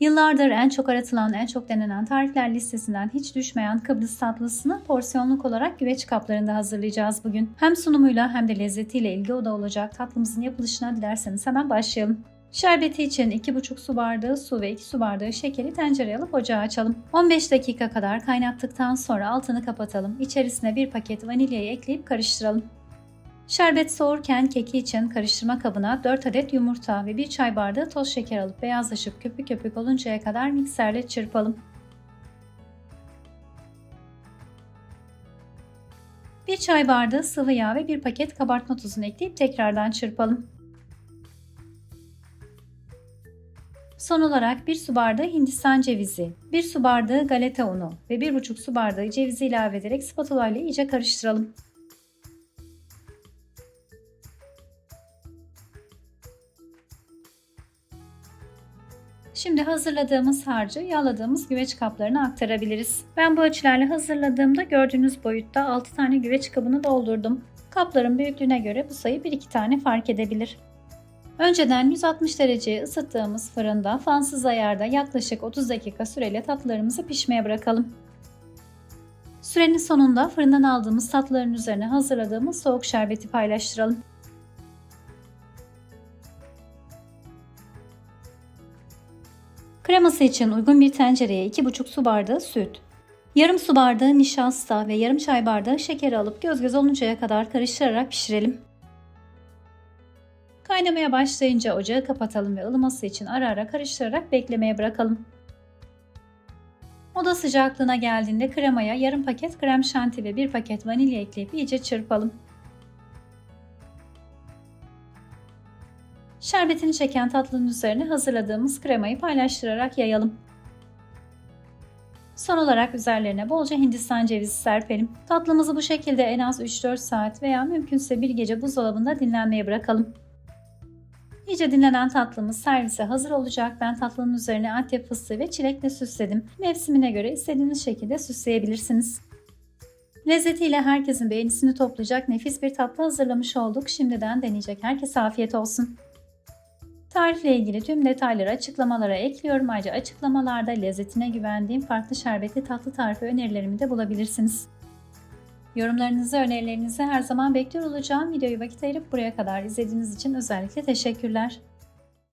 Yıllardır en çok aratılan, en çok denenen tarifler listesinden hiç düşmeyen Kıbrıs tatlısını porsiyonluk olarak güveç kaplarında hazırlayacağız bugün. Hem sunumuyla hem de lezzetiyle ilgi oda olacak tatlımızın yapılışına dilerseniz hemen başlayalım. Şerbeti için 2,5 su bardağı su ve 2 su bardağı şekeri tencereye alıp ocağa açalım. 15 dakika kadar kaynattıktan sonra altını kapatalım. İçerisine bir paket vanilyayı ekleyip karıştıralım. Şerbet soğurken keki için karıştırma kabına 4 adet yumurta ve 1 çay bardağı toz şeker alıp beyazlaşıp köpük köpük oluncaya kadar mikserle çırpalım. 1 çay bardağı sıvı yağ ve 1 paket kabartma tuzunu ekleyip tekrardan çırpalım. Son olarak 1 su bardağı hindistan cevizi, 1 su bardağı galeta unu ve 1,5 su bardağı cevizi ilave ederek spatula ile iyice karıştıralım. Şimdi hazırladığımız harcı yağladığımız güveç kaplarına aktarabiliriz. Ben bu ölçülerle hazırladığımda gördüğünüz boyutta 6 tane güveç kabını doldurdum. Kapların büyüklüğüne göre bu sayı 1-2 tane fark edebilir. Önceden 160 dereceye ısıttığımız fırında fansız ayarda yaklaşık 30 dakika süreyle tatlılarımızı pişmeye bırakalım. Sürenin sonunda fırından aldığımız tatlıların üzerine hazırladığımız soğuk şerbeti paylaştıralım. Kreması için uygun bir tencereye 2,5 su bardağı süt, yarım su bardağı nişasta ve yarım çay bardağı şeker alıp göz göz oluncaya kadar karıştırarak pişirelim. Kaynamaya başlayınca ocağı kapatalım ve ılıması için ara ara karıştırarak beklemeye bırakalım. Oda sıcaklığına geldiğinde kremaya yarım paket krem şanti ve bir paket vanilya ekleyip iyice çırpalım. Şerbetini çeken tatlının üzerine hazırladığımız kremayı paylaştırarak yayalım. Son olarak üzerlerine bolca hindistan cevizi serpelim. Tatlımızı bu şekilde en az 3-4 saat veya mümkünse bir gece buzdolabında dinlenmeye bırakalım. İyice dinlenen tatlımız servise hazır olacak. Ben tatlının üzerine antep fıstığı ve çilekle süsledim. Mevsimine göre istediğiniz şekilde süsleyebilirsiniz. Lezzetiyle herkesin beğenisini toplayacak nefis bir tatlı hazırlamış olduk. Şimdiden deneyecek herkese afiyet olsun. Tarifle ilgili tüm detayları açıklamalara ekliyorum. Ayrıca açıklamalarda lezzetine güvendiğim farklı şerbetli tatlı tarifi önerilerimi de bulabilirsiniz. Yorumlarınızı, önerilerinizi her zaman bekliyor olacağım. Videoyu vakit ayırıp buraya kadar izlediğiniz için özellikle teşekkürler.